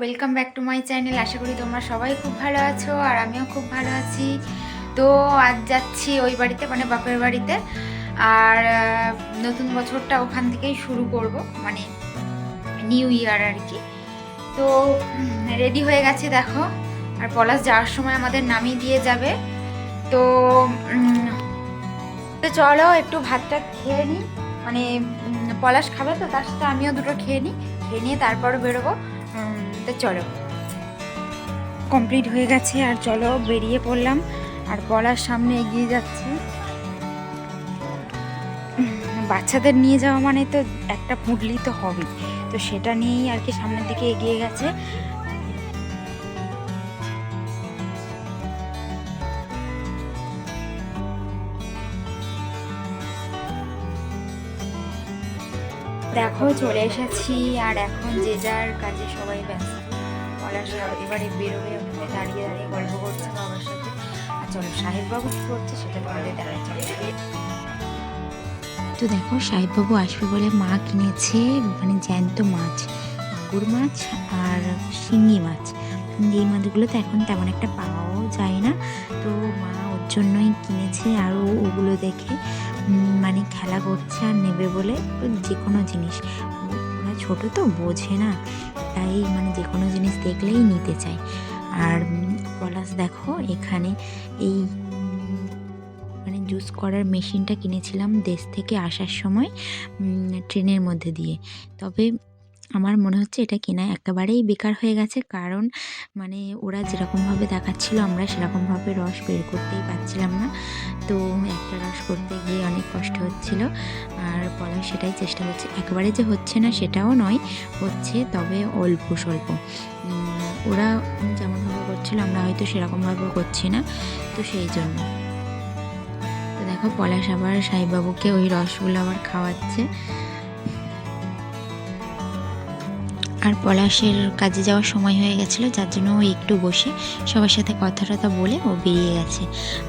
Welcome back to my channel আশা করি তোমরা সবাই খুব ভালো আছো আর আমিও খুব ভালো আছি। তো আজ যাচ্ছি ওই বাড়িতে মানে বাপের বাড়িতে। আর নতুন বছরটা ওখান থেকেই শুরু করব মানে নিউ ইয়ার আর কি। তো রেডি হয়ে গেছে দেখো। আর পলাশ যাওয়ার সময় আমাদের নামিয়ে দিয়ে যাবে। তো তো চলো একটু ভাতটা খেয়ে নিই মানে পলাশ খাবে তো, তার সাথে আমিও দুটো খেয়ে নিই খেয়ে নিয়ে তারপরে বেরোবো। তো চলো। কমপ্লিট হয়ে গেছে, আর চলো বেরিয়ে পড়লাম, আর বলার সামনে এগিয়ে যাচ্ছি। বাচ্চাদের নিয়ে যাওয়া মানে তো একটা পুঁটলি তো হবেই। তো সেটা নিয়েই আর কি সামনের দিকে এগিয়ে গেছে। দেখো, চলে এসেছি। আর এখন যে যার কাজে সবাই ব্যস্ত। পলাশ এবারে বেরোবে, ওখানে দাঁড়িয়ে দাঁড়িয়ে গল্প করছে বাবার সাথে। আর চলো, সাহেববাবু কী করছে সেটা তোমাদের দেখা চলে তো দেখো, সাহেববাবু আসবে বলে মা কিনেছে মানে জ্যান্ত মাছ মাগুর মাছ আর শিঙি মাছ। এই মাছগুলো তো এখন তেমন একটা পাওয়াও যায় না। তো মা ওর জন্যই কিনেছে আর ওগুলো দেখে। মানে খেলা করছে আর নেবে বলে যে কোনো জিনিস। ওরা ছোটো তো, বোঝে না। তাই মানে যে কোনো জিনিস দেখলেই নিতে চায়। আর পলাশ দেখো, এখানে এই মানে জুস করার মেশিনটা কিনেছিলাম দেশ থেকে আসার সময় ট্রেনের মধ্যে দিয়ে। তবে আমার মনে হচ্ছে এটা কেনা একেবারেই বেকার হয়ে গেছে। কারণ মানে ওরা যেরকমভাবে দেখাচ্ছিল, আমরা সেরকমভাবে রস বের করতেই পারছিলাম না। তো একটা রস করতে গিয়ে অনেক কষ্ট হচ্ছিল। আর পলাশ সেটাই চেষ্টা করছে। একেবারে যে হচ্ছে না সেটাও নয়, হচ্ছে তবে অল্প স্বল্প। ওরা যেমনভাবে করছিল, আমরা হয়তো সেরকমভাবে করছি না। তো সেই জন্য। তো দেখো পলাশ আবার সাহেববাবুকে ওই রসগুলো আবার খাওয়াচ্ছে। আর পলাশের কাজে যাওয়ার সময় হয়ে গেছিল যার জন্য ও একটু বসে সবার সাথে কথা টথা বলে ও বেরিয়ে গেছে।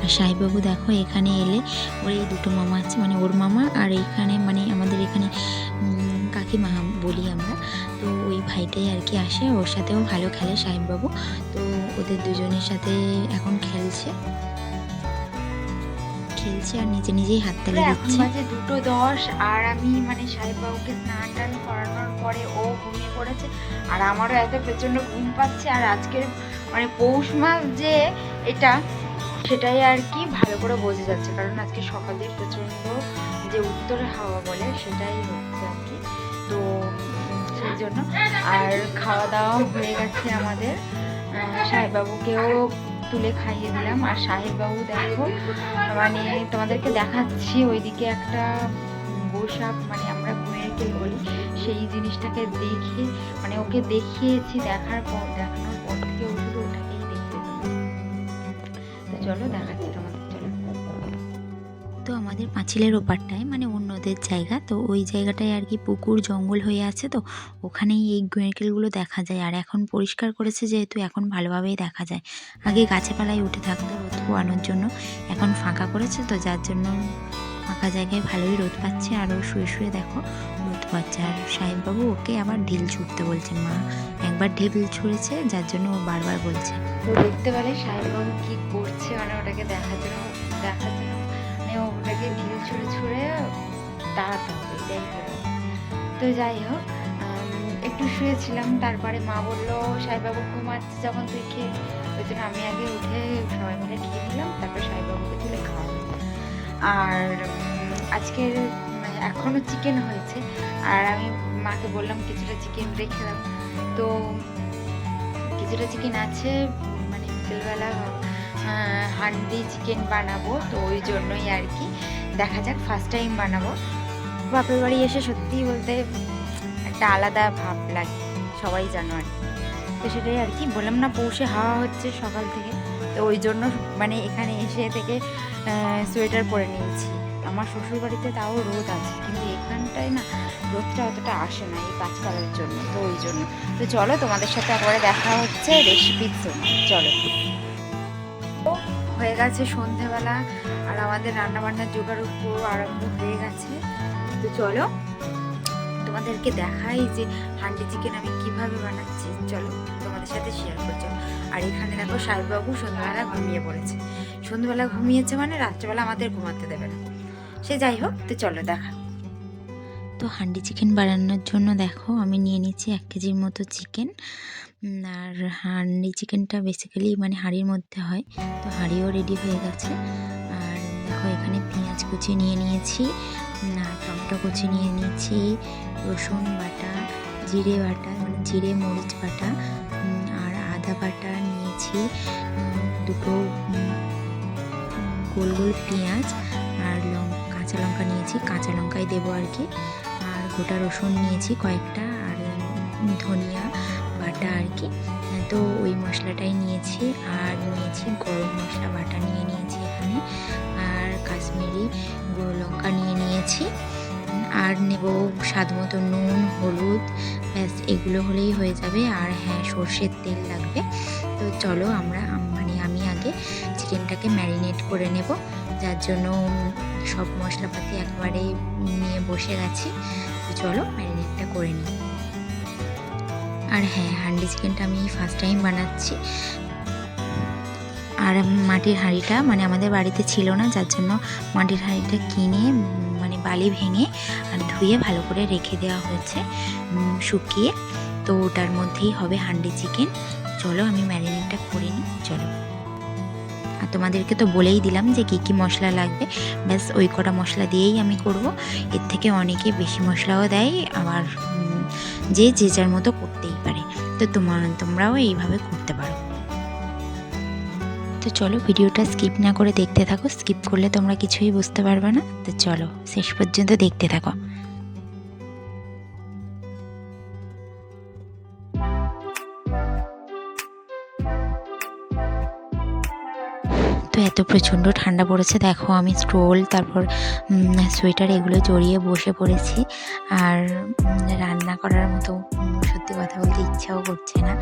আর সাহেববাবু দেখো এখানে এলে ওর এই দুটো মামা আছে মানে ওর মামা আর এইখানে মানে আমাদের এখানে কাকিমা বলি আমরা। তো ওই ভাইটাই আর কি আসে ওর সাথেও ভালো খেলে সাহেববাবু তো ওদের দুজনের সাথে এখন খেলছে। খেলছে আর নিজে নিজেই হাততালি দিচ্ছে। দুটো দশ আর আমি মানে সাহেববাবুকে স্নান টান করানোর পরে ও ঘুমিয়ে পড়েছে। আর আমারও এত প্রচণ্ড ঘুম পাচ্ছে। আর আজকের মানে পৌষ মাস যে এটা, সেটাই আর কি ভালো করে বোঝা যাচ্ছে। কারণ আজকে সকালে প্রচণ্ড যে উত্তরে হাওয়া বলে, সেটাই হচ্ছে আর কি। তো সেই জন্য আর খাওয়া দাওয়া হয়ে গেছে আমাদের। সাহেববাবুকেও তুলে খাইয়ে দিলাম। আর সাহেববাবু দেখো মানে তোমাদেরকে দেখাচ্ছি ওইদিকে একটা গোসাপ মানে গুয়েরকেল বলি, সেই জিনিসটাকে দেখে মানে ওকে দেখিয়েছি, দেখার পর, দেখানোর পর থেকে ও শুধু ওটাকেই দেখতে তো চলো, দেখাচ্ছি তোমাদের, চলো। তো আমাদের পাঁচিলের ওপারটায় মানে অন্যদের জায়গা, তো ওই জায়গাটায় আর কি পুকুর, জঙ্গল হয়ে আছে, তো ওখানেই এই গুয়েরকেলগুলো দেখা যায়। আর এখন পরিষ্কার করেছে যেহেতু, এখন ভালোভাবেই দেখা যায়। আগে গাছে পালায় উঠে থাকতো রোদ জন্য, এখন ফাঁকা করেছে, তো যার জন্য ফাঁকা জায়গায় ভালোই রোদ পাচ্ছে, আর ও শুয়ে শুয়ে দেখো রোদ পাচ্ছে। আর সাহেববাবু ওকে আবার ঢিল ছুটতে বলছে, মা, একবার ঢিল ছুঁড়েছে, যার জন্য ও বারবার বলছে। তো দেখতে পেলে সাহেববাবু কী করছে মানে ওটাকে দেখার জন্য দেখার জন্য। মানে ওটাকে ঢিল ছুঁড়ে ছুঁড়ে দাঁড়াতে হবে। তো যাই হোক একটু শুয়েছিলাম, তারপরে মা বলল, সাহেববাবু ঘুমাচ্ছে যখন তুই খেয়ে ওই জন্য আমি আগে উঠে সবাই মিলে খেয়ে নিলাম, তারপরে সাহেববাবুকে তুলে আর আজকের মানে এখনও চিকেন হয়েছে। আর আমি মাকে বললাম, কিছুটা চিকেন রেখে দাও। তো, কিছুটা চিকেন আছে মানে বিকেলবেলা হান্ডি চিকেন বানাবো। তো ওই জন্যই আর কি। দেখা যাক ফার্স্ট টাইম বানাবো। বাপের বাড়ি এসে সত্যি বলতে একটা আলাদা ভাব লাগে, সবাই জানো আর তো সেটাই আর কি, বললাম না পৌষে হাওয়া হচ্ছে সকাল থেকে। তো ওই জন্য মানে এখানে এসে থেকে সোয়েটার পরে নিয়েছি। আমার শ্বশুরবাড়িতে তাও রোদ আছে, কিন্তু এখানটায় না রোদটা অতটা আসে না এই গাছপালার জন্য, তো ওই জন্য। তো চলো তোমাদের সাথে একবারে দেখা হচ্ছে রেসিপির সময় চলো। হয়ে গেছে সন্ধেবেলা, আর আমাদের রান্নাবান্নার জোগাড় আরম্ভ হয়ে গেছে। তো চলো। তোমাদেরকে দেখাই যে হান্ডি চিকেন আমি কীভাবে বানাচ্ছি। চলো, তোমাদের সাথে শেয়ার করছ আর এখানে দেখো সাহেববাবু সন্ধ্যাবেলা ঘুমিয়ে পড়েছে। সন্ধ্যাবেলা ঘুমিয়েছে মানে রাত্রেবেলা আমাদের ঘুমাতে দেবে না। সে যাই হোক, তো চলো দেখা। তো হান্ডি চিকেন বানানোর জন্য দেখো, আমি নিয়ে নিচ্ছি এক কেজির মতো চিকেন আর হান্ডি চিকেনটা বেসিক্যালি মানে হাঁড়ির মধ্যে হয়, তো হাঁড়িও রেডি হয়ে গেছে। আর দেখো এখানে পেঁয়াজ কুচি নিয়ে নিয়েছি। টমেটো কুচি নিয়ে নিয়েছি, রসুন বাটা, জিরে বাটা মানে জিরে, মরিচ বাটা আর আদা বাটা নিয়েছি দুটো গোল গোল পেঁয়াজ আর লঙ্কা কাঁচা লঙ্কা নিয়েছি, কাঁচা লঙ্কাই দেবো আর কি। আর গোটা রসুন নিয়েছি কয়েকটা আর ধনিয়া বাটা আর কি। তো ওই মশলাটাই নিয়েছি, আর নিয়েছি গরম মশলা বাটা নিয়ে নিয়েছি এখানে। কাশ্মীরি গুঁড়ো লঙ্কা নিয়ে নিয়েছি। আর নেব স্বাদ মতো নুন, হলুদ, ব্যাস, এগুলো হলেই হয়ে যাবে। আর হ্যাঁ সর্ষের তেল লাগবে। তো চলো আমরা মানে আমি আগে চিকেনটাকে ম্যারিনেট করে নেব। যার জন্য সব মশলাপাতি একবারে নিয়ে বসে গেছি। তো চলো ম্যারিনেটটা করে নিই। আর হ্যাঁ হান্ডি চিকেনটা আমি ফার্স্ট টাইম বানাচ্ছি। আর মাটির হাঁড়িটা মানে আমাদের বাড়িতে ছিল না, যার জন্য মাটির হাঁড়িটা কিনে মানে বালি ভেঙে আর ধুয়ে ভালো করে রেখে দেওয়া হয়েছে শুকিয়ে। তো ওটার মধ্যেই হবে হান্ডি চিকেন। চলো আমি ম্যারিনেটটা করে নিই, চলো। আর তোমাদেরকে তো বলেই দিলাম যে কী কী মশলা লাগবে। ব্যাস, ওই কটা মশলা দিয়েই আমি করব। এর থেকে অনেকে বেশি মশলাও দেয়, আবার যে যে যার মতো করতেই পারে। তো তোমার তোমরাও এইভাবে করতে পারো। তো চলো ভিডিওটা স্কিপ না করে দেখতে থাকো। স্কিপ করলে তোমরা কিছুই বুঝতে পারবে না। তো চলো, শেষ পর্যন্ত দেখতে থাকো। তো এত প্রচণ্ড ঠান্ডা পড়েছে। দেখো আমি স্টোল তারপর সোয়েটার এগুলো জড়িয়ে বসে পড়েছি। আর রান্না করার মতো সত্যি কথা বলতে ইচ্ছাও করছে না।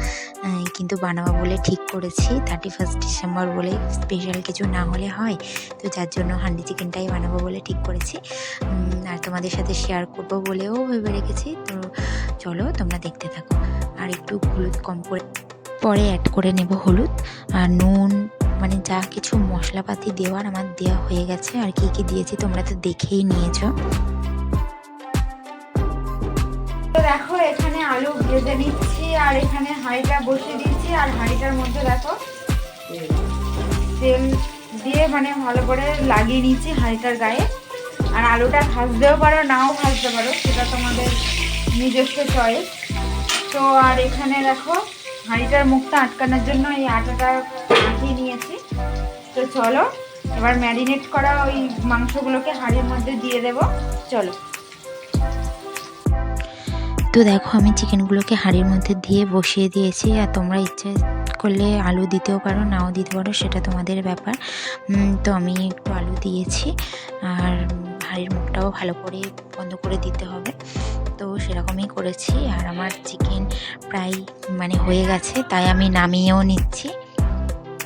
কিন্তু বানাবো বলে ঠিক করেছি। থার্টি ফার্স্ট ডিসেম্বর বলে স্পেশাল কিছু না হলে হয়। তো যার জন্য হান্ডি চিকেনটাই বানাবো বলে ঠিক করেছি। আর তোমাদের সাথে শেয়ার করব বলেও ভেবে রেখেছি। তো চলো তোমরা দেখতে থাকো। আর একটু হলুদ কম করে, পরে অ্যাড করে নেব হলুদ। আর নুন মানে যা কিছু মশলাপাতি দেওয়ার আমার দেওয়া হয়ে গেছে। আর কি কি দিয়েছি তোমরা তো দেখেই নিয়েছো। দেখো, এখানে আলু ভেজে নিচ্ছি, আর এখানে হাঁড়িটা বসিয়ে দিচ্ছি আর হাঁড়িটার মধ্যে দেখো, তেল দিয়ে মানে ভালো করে লাগিয়ে নিচ্ছি হাঁড়িটার গায়ে। আর আলুটা ভাজতেও পারো, নাও ভাজতে পারো, সেটা তোমাদের নিজস্ব চয়েস তো আর এখানে দেখো, হাঁড়িটার মুখটা আটকানোর জন্য এই আটাটা তো চলো, এবার ম্যারিনেট করা ওই মাংসগুলোকে হাঁড়ির মধ্যে দিয়ে দেবো। চলো। তো দেখো, আমি চিকেনগুলোকে হাঁড়ির মধ্যে দিয়ে বসিয়ে দিয়েছি, আর তোমরা ইচ্ছে করলে আলু দিতেও পারো, নাও দিতে পারো, সেটা তোমাদের ব্যাপার। তো আমি একটু আলু দিয়েছি, আর হাঁড়ির মুখটাও ভালো করে বন্ধ করে দিতে হবে। তো সেরকমই করেছি, আর আমার চিকেন প্রায় মানে হয়ে গেছে, তাই আমি নামিয়েও নিচ্ছি।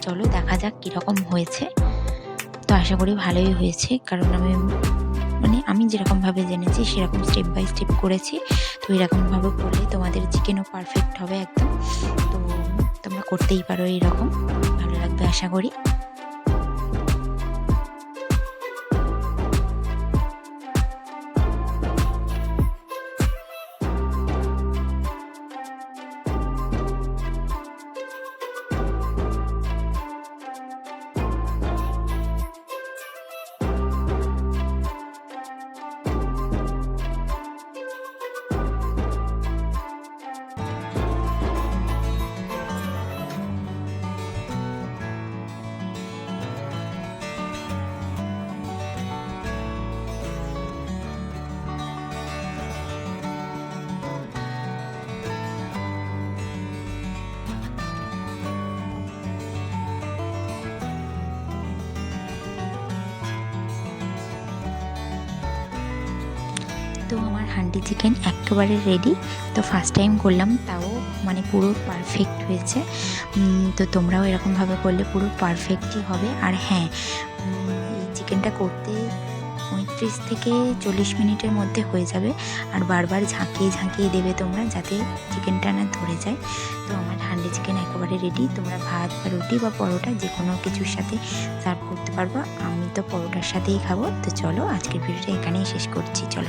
চলো দেখা যাক কীরকম হয়েছে। তো আশা করি ভালোই হয়েছে, কারণ আমি মানে আমি যেরকমভাবে জেনেছি, সেরকম স্টেপ বাই স্টেপ করেছি। তো এরকমভাবে করলে তোমাদের চিকেনও পারফেক্ট হবে একদম। তো তোমরা করতেই পারো এইরকম ভালো লাগবে আশা করি। হান্ডি চিকেন একেবারে রেডি তো ফার্স্ট টাইম করলাম, তাও মানে পুরো পারফেক্ট হয়েছে। তো তোমরাও এরকমভাবে করলে পুরো পারফেক্টই হবে। আর হ্যাঁ এই চিকেনটা করতে পঁয়ত্রিশ থেকে চল্লিশ মিনিটের মধ্যে হয়ে যাবে। আর বারবার ঝাঁকিয়ে ঝাঁকিয়ে দেবে তোমরা যাতে চিকেনটা না ধরে যায়। তো আমার হান্ডি চিকেন একেবারে রেডি তোমরা ভাত বা রুটি বা পরোটা যে কোনো কিছুর সাথে সার্ভ করতে পারব। আমি তো পরোটার সাথেই খাব। তো চলো, আজকের ভিডিওটা এখানেই শেষ করছি। চলো।